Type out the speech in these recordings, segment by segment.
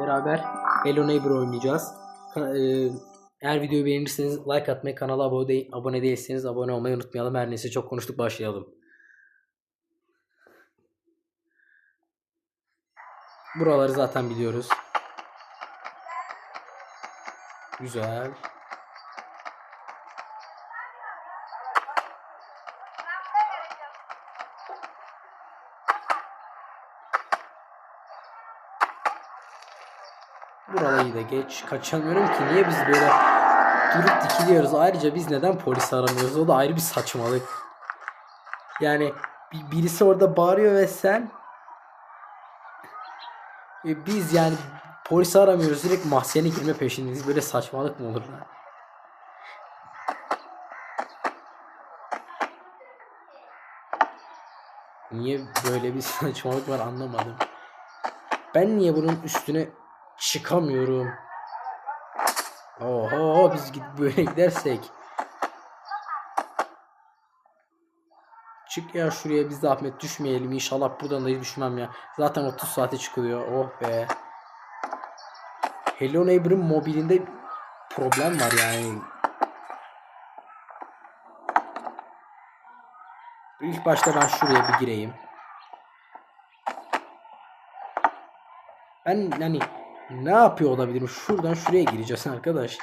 beraber Hello Neighbor oynayacağız. E, eğer videoyu beğenirseniz like atmayı, kanala abone, abone değilseniz abone olmayı unutmayalım. Her neyse çok konuştuk başlayalım. Buraları zaten biliyoruz. Güzel. Burayı da geç. Kaçamıyorum ki. Niye biz böyle durup dikiliyoruz? Ayrıca biz neden polis aramıyoruz? O da ayrı bir saçmalık. Yani bir- birisi orada bağırıyor ve sen E, biz yani polisi aramıyoruz. Direkt mahzene girme peşindeyiz. Böyle saçmalık mı olur lan? Niye böyle bir saçmalık var anlamadım. Ben niye bunun üstüne çıkamıyorum? Oho biz git böyle gidersek. Çık ya şuraya biz zahmet düşmeyelim. İnşallah buradan da düşmem ya. Zaten 30 saate çıkılıyor. Oh be. Hello Neighbor'ın mobilinde problem var yani. İlk başta ben şuraya bir gireyim. Ben hani ne yapıyor olabilirim? Şuradan şuraya gireceğiz arkadaş.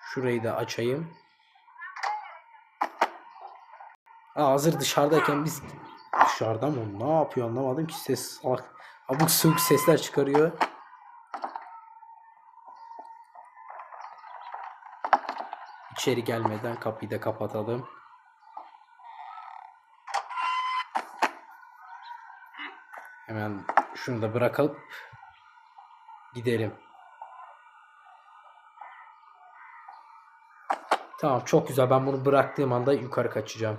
Şurayı da açayım. Aa, hazır dışarıdayken biz dışarıda mı? Ne yapıyor anlamadım ki ses salak. Abuk subuk sesler çıkarıyor. İçeri gelmeden kapıyı da kapatalım. Hemen şunu da bırakalım. Gidelim. Tamam çok güzel. Ben bunu bıraktığım anda yukarı kaçacağım.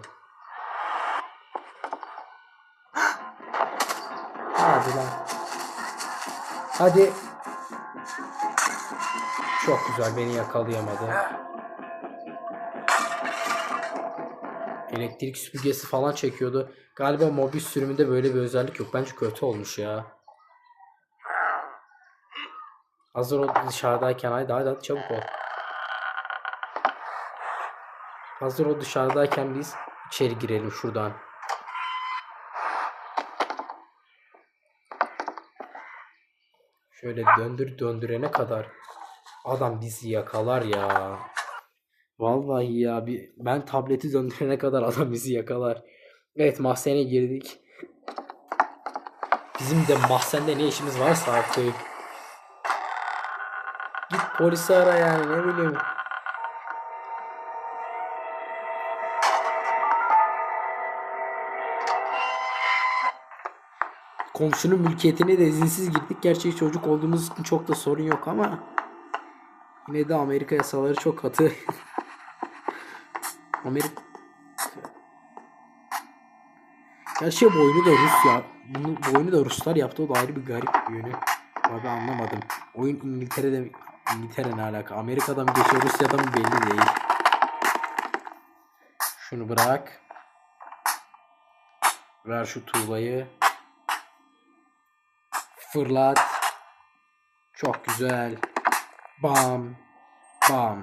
Hadi lan. Hadi. Çok güzel. Beni yakalayamadı. Elektrik süpürgesi falan çekiyordu. Galiba mobil sürümünde böyle bir özellik yok. Bence kötü olmuş ya. Hazır o dışarıdayken haydi haydi, hadi çabuk ol. Hazır o dışarıdayken biz içeri girelim şuradan. Şöyle döndür döndürene kadar adam bizi yakalar ya. Vallahi ya bir ben tableti döndürene kadar adam bizi yakalar. Evet mahzene girdik. Bizim de mahzende ne işimiz varsa artık. Git polisi ara yani ne bileyim. Komşunun mülkiyetine de izinsiz girdik. Gerçi çocuk olduğumuz için çok da sorun yok ama yine de Amerika yasaları çok katı. Amerika Gerçi bu oyunu da Rus ya. Bunu, bu oyunu da Ruslar yaptı. O da ayrı bir garip bir yönü. Abi anlamadım. Oyun İngiltere'de İngiltere ne alaka? Amerika'da mı geçiyor Rusya'da mı belli değil. Şunu bırak. Ver şu tuğlayı. Fırlat. Çok güzel. Bam. Bam.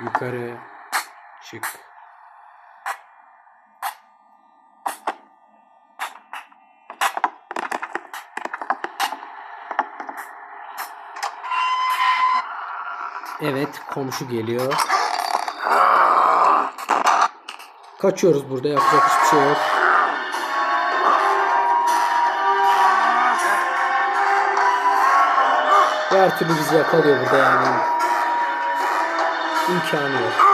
Yukarı. Çık. Evet, komşu geliyor. Kaçıyoruz burada, yapacak hiçbir şey yok. Her türlü bizi yakalıyor burada yani. İmkanı yok.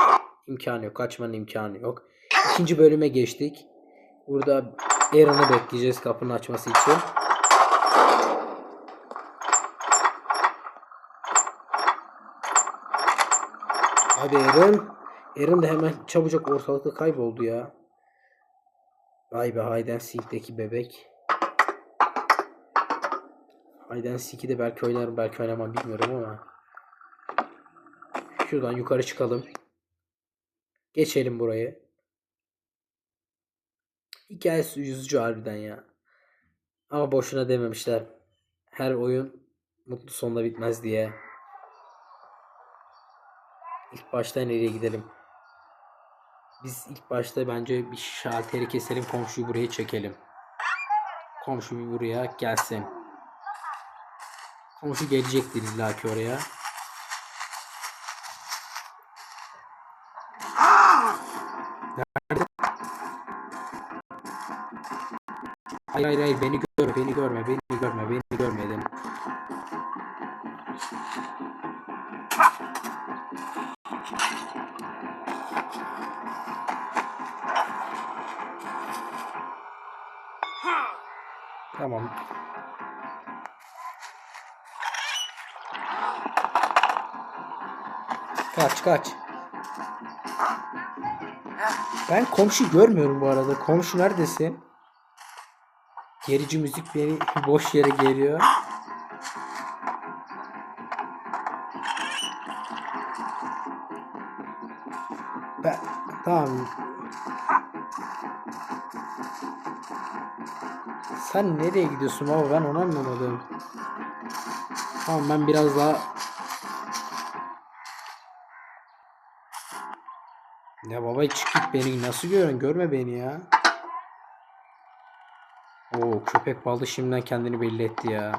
İmkanı yok. Kaçmanın imkanı yok. İkinci bölüme geçtik. Burada Aaron'ı bekleyeceğiz kapının açması için. Abi Aaron. Aaron da hemen çabucak ortalıkta kayboldu ya. Vay be Hayden Sink'teki bebek. Hayden Seek'i de belki oynarım belki oynamam bilmiyorum ama. Şuradan yukarı çıkalım. Geçelim burayı. Hikayesi yüzücü harbiden ya. Ama boşuna dememişler. Her oyun mutlu sonla bitmez diye. İlk başta nereye gidelim? Biz ilk başta bence bir şalteri keselim komşuyu buraya çekelim. Komşu bir buraya gelsin. Komşu gelecektir illaki oraya. Hayır hayır hayır beni gör beni görme beni görme beni görmedin. Tamam. Kaç kaç. Ben komşu görmüyorum bu arada. Komşu neredesin? Gerici müzik beni boş yere geliyor. Ben, tamam. Sen nereye gidiyorsun baba ben onu anlamadım. Tamam ben biraz daha Ya baba çık git beni nasıl görün görme beni ya. Oo köpek balığı şimdiden kendini belli etti ya.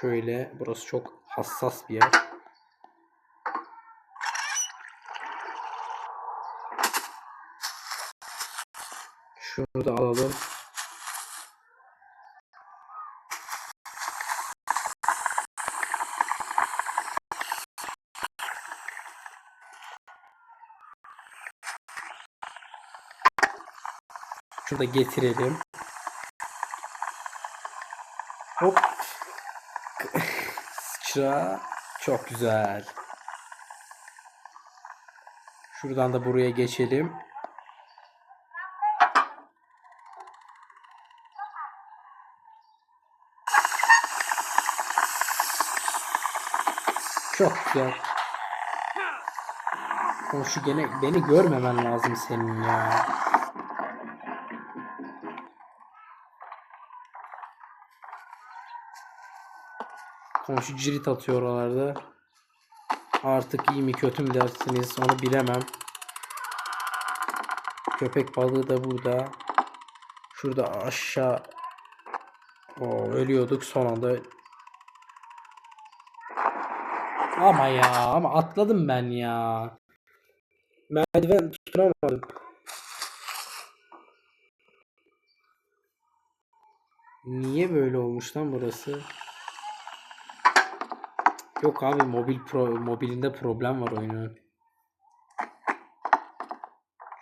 Şöyle burası çok hassas bir yer. Şunu da alalım. Şunu da getirelim. Hop. Sıçra. Çok güzel. Şuradan da buraya geçelim. Çok güzel. Komşu gene beni görmemen lazım senin ya. Komşu cirit atıyor oralarda. Artık iyi mi kötü mü dersiniz onu bilemem. Köpek balığı da burada. Şurada aşağı o ölüyorduk son anda. Ama ya ama atladım ben ya. Merdiven tutunamadım. Niye böyle olmuş lan burası? Yok abi mobil pro mobilinde problem var oyunun.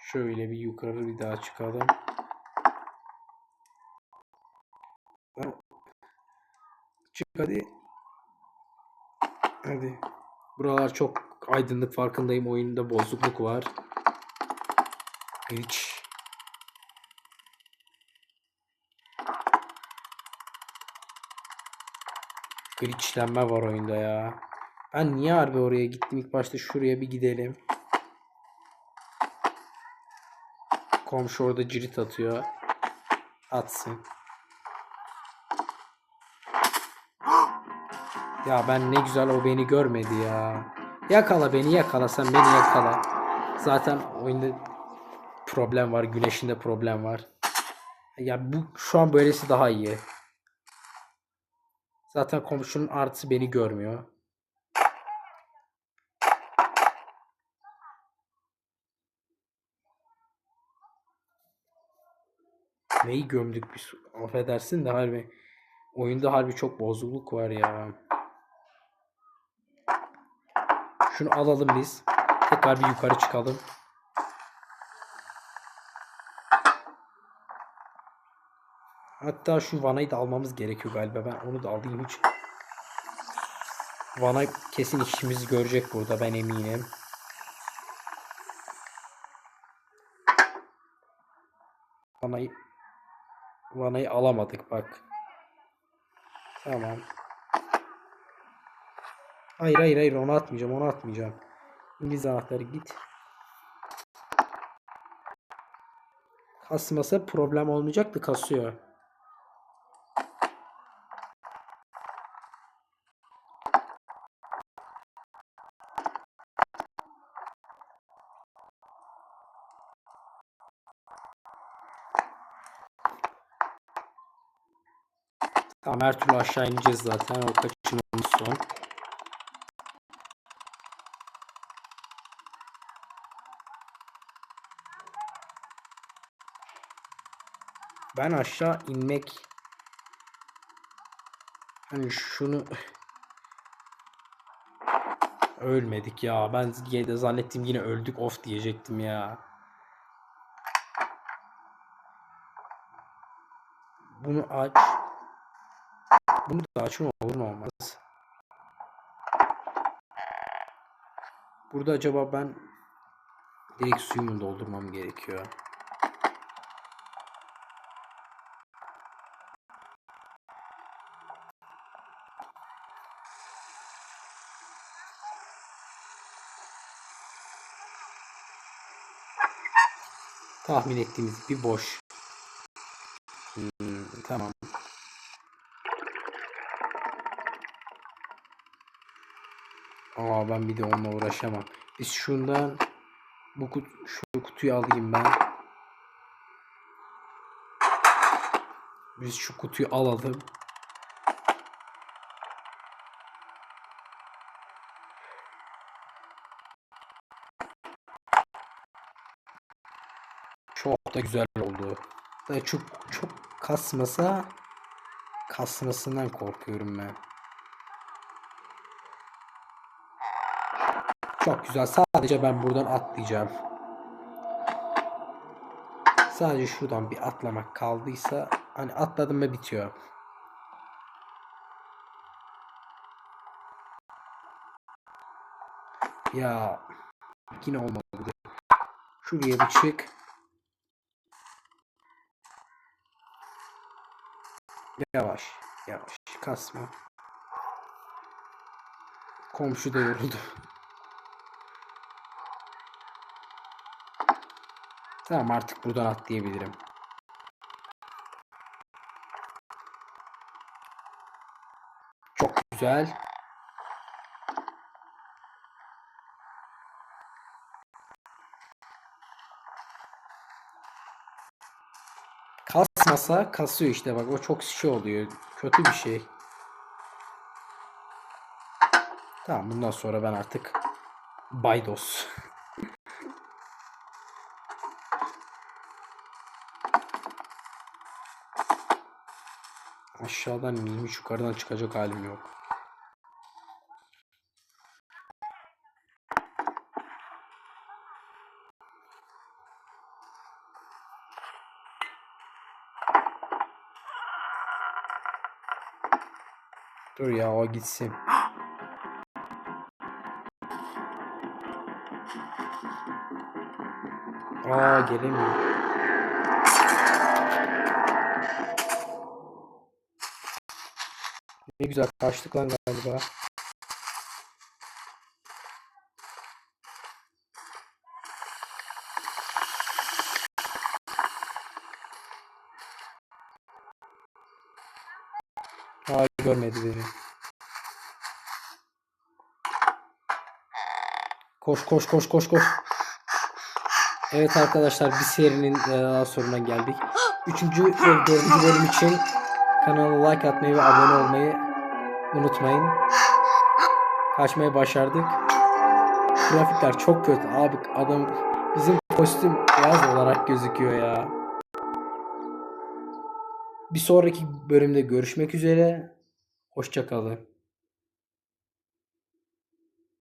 Şöyle bir yukarı bir daha çıkalım. Çık hadi. Hadi. Buralar çok aydınlık farkındayım. Oyunda bozukluk var. Hiç. Glitchlenme var oyunda ya. Ben niye harbi oraya gittim? İlk başta şuraya bir gidelim. Komşu orada cirit atıyor. Atsın. Ya ben ne güzel o beni görmedi ya. Yakala beni yakala sen beni yakala. Zaten oyunda problem var. Güneşinde problem var. Ya bu şu an böylesi daha iyi. Zaten komşunun artısı beni görmüyor. Neyi gömdük biz? Affedersin de harbi. Oyunda harbi çok bozukluk var ya. Şunu alalım biz. Tekrar bir yukarı çıkalım. Hatta şu vanayı da almamız gerekiyor galiba. Ben onu da alayım hiç. Vana kesin işimizi görecek burada ben eminim. Vanayı Vanayı alamadık bak. Tamam. Hayır hayır hayır onu atmayacağım onu atmayacağım. İngiliz anahtarı git. Kasmasa problem olmayacaktı kasıyor. Tamam her türlü aşağı ineceğiz zaten. O kaçınılmaz son. Ben aşağı inmek hani şunu ölmedik ya. Ben de zannettim yine öldük of diyecektim ya. Bunu aç. Bunu da açma olur mu olmaz. Burada acaba ben direkt suyumu doldurmam gerekiyor. Tahmin ettiğimiz bir boş. Hmm, tamam. Aa ben bir de onunla uğraşamam. Biz şundan bu kut şu kutuyu alayım ben. Biz şu kutuyu alalım. Çok da güzel oldu. Da çok çok kasmasa kasmasından korkuyorum ben. Çok güzel. Sadece ben buradan atlayacağım. Sadece şuradan bir atlamak kaldıysa hani atladım mı bitiyor. Ya yine olmadı. Şuraya bir çık. Yavaş, yavaş. Kasma. Komşu da yoruldu. Tamam artık buradan atlayabilirim. Çok güzel. Kasmasa kasıyor işte bak o çok şey oluyor. Kötü bir şey. Tamam bundan sonra ben artık baydos. Aşağıdan ineyim hiç yukarıdan çıkacak halim yok. Dur ya o gitsin. Aa gelemiyor. Ne güzel kaçtık lan galiba. Aa görmedi beni. Koş koş koş koş koş. Evet arkadaşlar bir serinin e, daha sonuna geldik. Üçüncü ve dördüncü bölüm için kanala like atmayı ve abone olmayı unutmayın. Kaçmayı başardık. Grafikler çok kötü abi adam bizim kostüm beyaz olarak gözüküyor ya. Bir sonraki bölümde görüşmek üzere. Hoşçakalın.